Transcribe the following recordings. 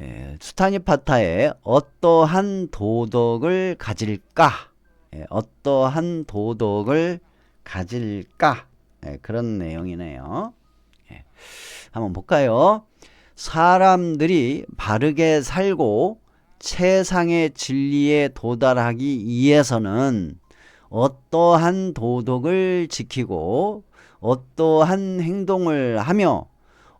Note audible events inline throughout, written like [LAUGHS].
예, 수타니파타에 어떠한 도덕을 가질까? 예, 어떠한 도덕을 가질까? 예, 그런 내용이네요. 예, 한번 볼까요? 사람들이 바르게 살고 최상의 진리에 도달하기 위해서는 어떠한 도덕을 지키고 어떠한 행동을 하며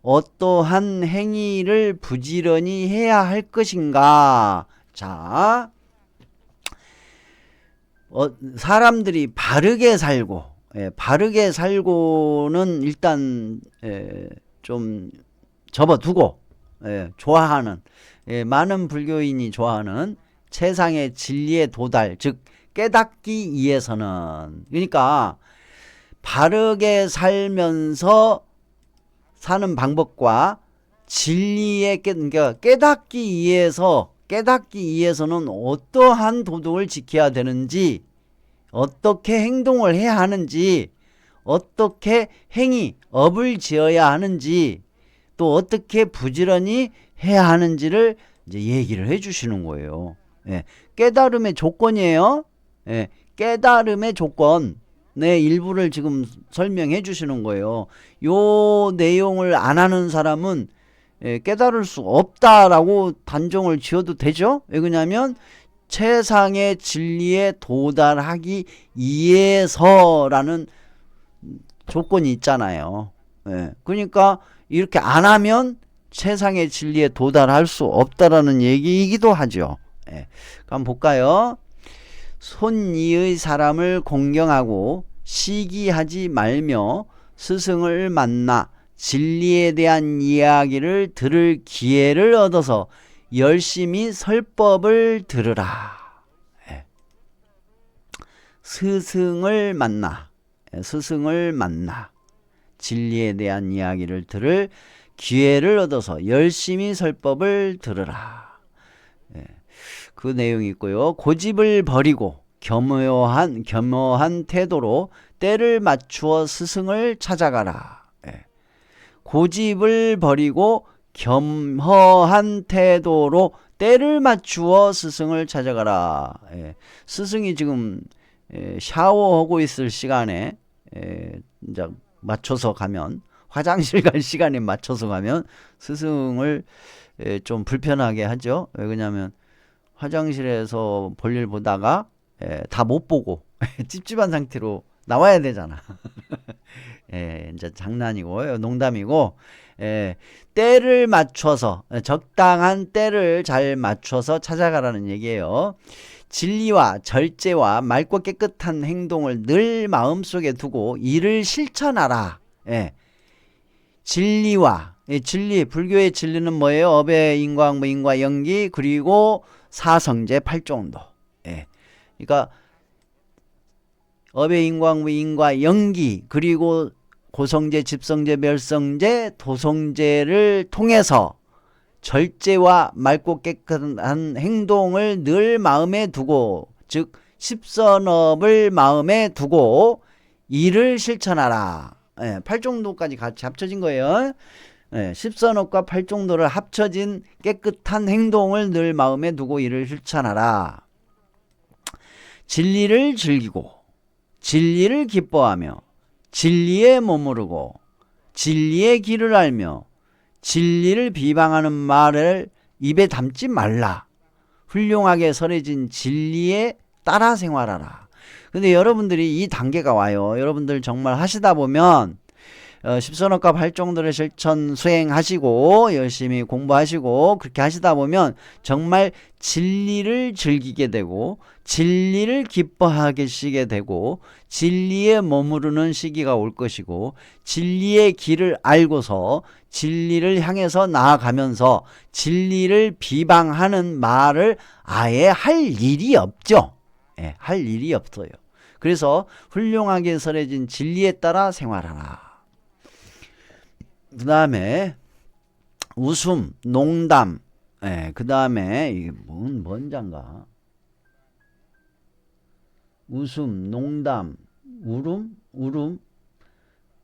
어떠한 행위를 부지런히 해야 할 것인가? 자, 어, 사람들이 바르게 살고, 예, 바르게 살고는 일단 예, 좀 접어두고 예, 좋아하는 예, 많은 불교인이 좋아하는 세상의 진리에 도달, 즉 깨닫기 위해서는 그러니까 바르게 살면서 사는 방법과 진리에 깨, 그러니까 깨닫기 위해서 깨닫기 위해서는 어떠한 도덕을 지켜야 되는지 어떻게 행동을 해야 하는지 어떻게 행위 업을 지어야 하는지 또 어떻게 부지런히 해야 하는지를 이제 얘기를 해 주시는 거예요. 예, 깨달음의 조건이에요. 예, 깨달음의 조건. 네, 일부를 지금 설명해 주시는 거예요. 요 내용을 안 하는 사람은 예, 깨달을 수 없다라고 단정을 지어도 되죠? 왜 그러냐면 최상의 진리에 도달하기 위해서라는 조건이 있잖아요. 예, 그러니까 이렇게 안 하면 최상의 진리에 도달할 수 없다라는 얘기이기도 하죠. 예, 한번 볼까요? 손이의 사람을 공경하고 시기하지 말며 스승을 만나 진리에 대한 이야기를 들을 기회를 얻어서 열심히 설법을 들으라. 예. 스승을 만나, 예, 스승을 만나 진리에 대한 이야기를 들을 기회를 얻어서 열심히 설법을 들으라. 예. 그 내용이 있고요. 고집을 버리고 겸허한 겸허한 태도로 때를 맞추어 스승을 찾아가라. 예. 고집을 버리고 겸허한 태도로 때를 맞추어 스승을 찾아가라. 예. 스승이 지금 예, 샤워하고 있을 시간에 예, 이제 맞춰서 가면 화장실 갈 시간에 맞춰서 가면 스승을 예, 좀 불편하게 하죠. 왜 그러냐면 화장실에서 볼일 보다가 예, 다못 보고 [LAUGHS] 찝찝한 상태로 나와야 되잖아. [LAUGHS] 예, 이제 장난이고 농담이고 예, 때를 맞춰서 적당한 때를 잘 맞춰서 찾아가라는 얘기예요. 진리와 절제와 맑고 깨끗한 행동을 늘 마음속에 두고 이를 실천하라. 예. 진리와 예, 진리 불교의 진리는 뭐예요? 업의 인과 무인과 연기 그리고 사성제 팔종도. 예. 그러니까 업의 인광무 인과 연기 그리고 고성제, 집성제, 멸성제, 도성제를 통해서 절제와 맑고 깨끗한 행동을 늘 마음에 두고 즉 십선업을 마음에 두고 이를 실천하라. 예, 팔종도까지 같이 합쳐진 거예요. 예, 십선업과 팔종도를 합쳐진 깨끗한 행동을 늘 마음에 두고 이를 실천하라. 진리를 즐기고 진리를 기뻐하며 진리에 머무르고 진리의 길을 알며 진리를 비방하는 말을 입에 담지 말라. 훌륭하게 설해진 진리에 따라 생활하라. 근데 여러분들이 이 단계가 와요. 여러분들 정말 하시다 보면 어, 십선업과 활종들을 실천 수행하시고 열심히 공부하시고 그렇게 하시다 보면 정말 진리를 즐기게 되고 진리를 기뻐하시게 되고 진리에 머무르는 시기가 올 것이고 진리의 길을 알고서 진리를 향해서 나아가면서 진리를 비방하는 말을 아예 할 일이 없죠. 예, 할 일이 없어요. 그래서 훌륭하게 설해진 진리에 따라 생활하라. 그 다음에 웃음, 농담, 예, 그 다음에 이게 뭔, 뭔 장가? 웃음, 농담, 울음, 울음,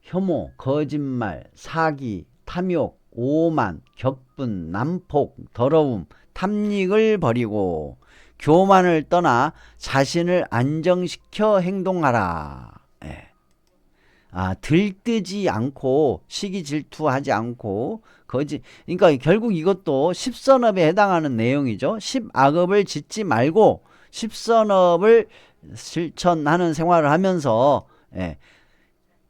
혐오, 거짓말, 사기, 탐욕, 오만, 격분, 난폭, 더러움, 탐닉을 버리고 교만을 떠나 자신을 안정시켜 행동하라. 예. 아, 들뜨지 않고 시기 질투하지 않고 거지 그러니까 결국 이것도 십선업에 해당하는 내용이죠. 십악업을 짓지 말고 십선업을 실천하는 생활을 하면서 예,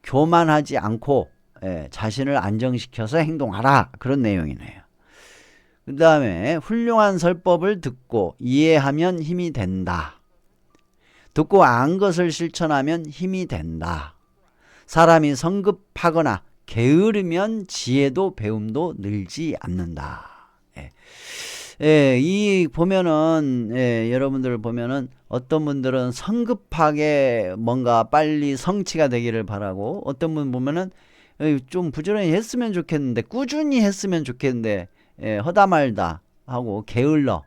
교만하지 않고 예, 자신을 안정시켜서 행동하라 그런 내용이네요. 그 다음에 훌륭한 설법을 듣고 이해하면 힘이 된다. 듣고 안 것을 실천하면 힘이 된다. 사람이 성급하거나 게으르면 지혜도 배움도 늘지 않는다. 예. 예, 이 보면은 예, 여러분들 보면은 어떤 분들은 성급하게 뭔가 빨리 성취가 되기를 바라고 어떤 분 보면은 좀 부지런히 했으면 좋겠는데 꾸준히 했으면 좋겠는데 예, 허다 말다 하고 게을러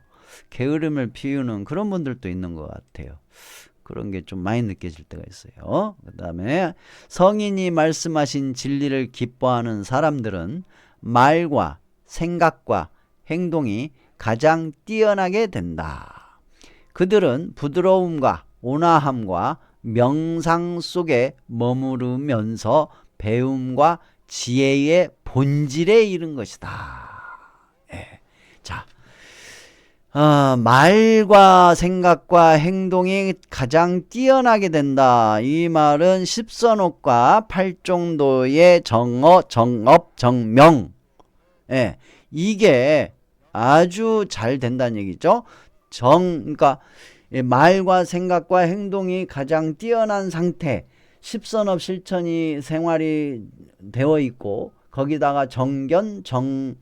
게으름을 피우는 그런 분들도 있는 것 같아요. 그런 게 좀 많이 느껴질 때가 있어요. 그 다음에 성인이 말씀하신 진리를 기뻐하는 사람들은 말과 생각과 행동이 가장 뛰어나게 된다. 그들은 부드러움과 온화함과 명상 속에 머무르면서 배움과 지혜의 본질에 이른 것이다. 예. 자, 어, 말과 생각과 행동이 가장 뛰어나게 된다. 이 말은 십선옥과 팔종도의 정어, 정업, 정명. 예, 이게 아주 잘 된다는 얘기죠. 정, 그러니까 이 말과 생각과 행동이 가장 뛰어난 상태. 십선업 실천이 생활이 되어 있고 거기다가 정견, 정,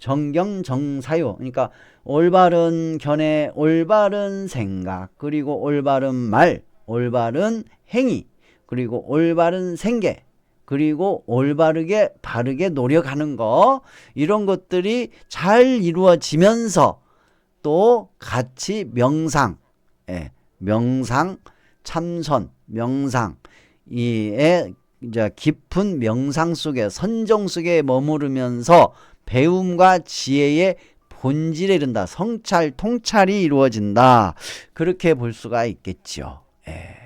정경, 정사요. 그러니까 올바른 견해, 올바른 생각, 그리고 올바른 말, 올바른 행위, 그리고 올바른 생계, 그리고 올바르게 바르게 노력하는 거 이런 것들이 잘 이루어지면서 또 같이 명상, 예, 명상, 참선, 명상 이에 이제 깊은 명상 속에 선정 속에 머무르면서 배움과 지혜의 본질에 이른다. 성찰, 통찰이 이루어진다. 그렇게 볼 수가 있겠죠. 예.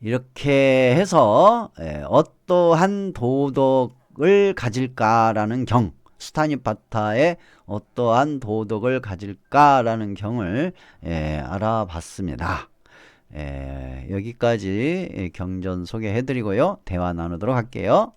이렇게 해서 예, 어떠한 도덕을 가질까라는 경, 스타니파타의 어떠한 도덕을 가질까라는 경을 예, 알아봤습니다. 예, 여기까지 경전 소개해드리고요. 대화 나누도록 할게요.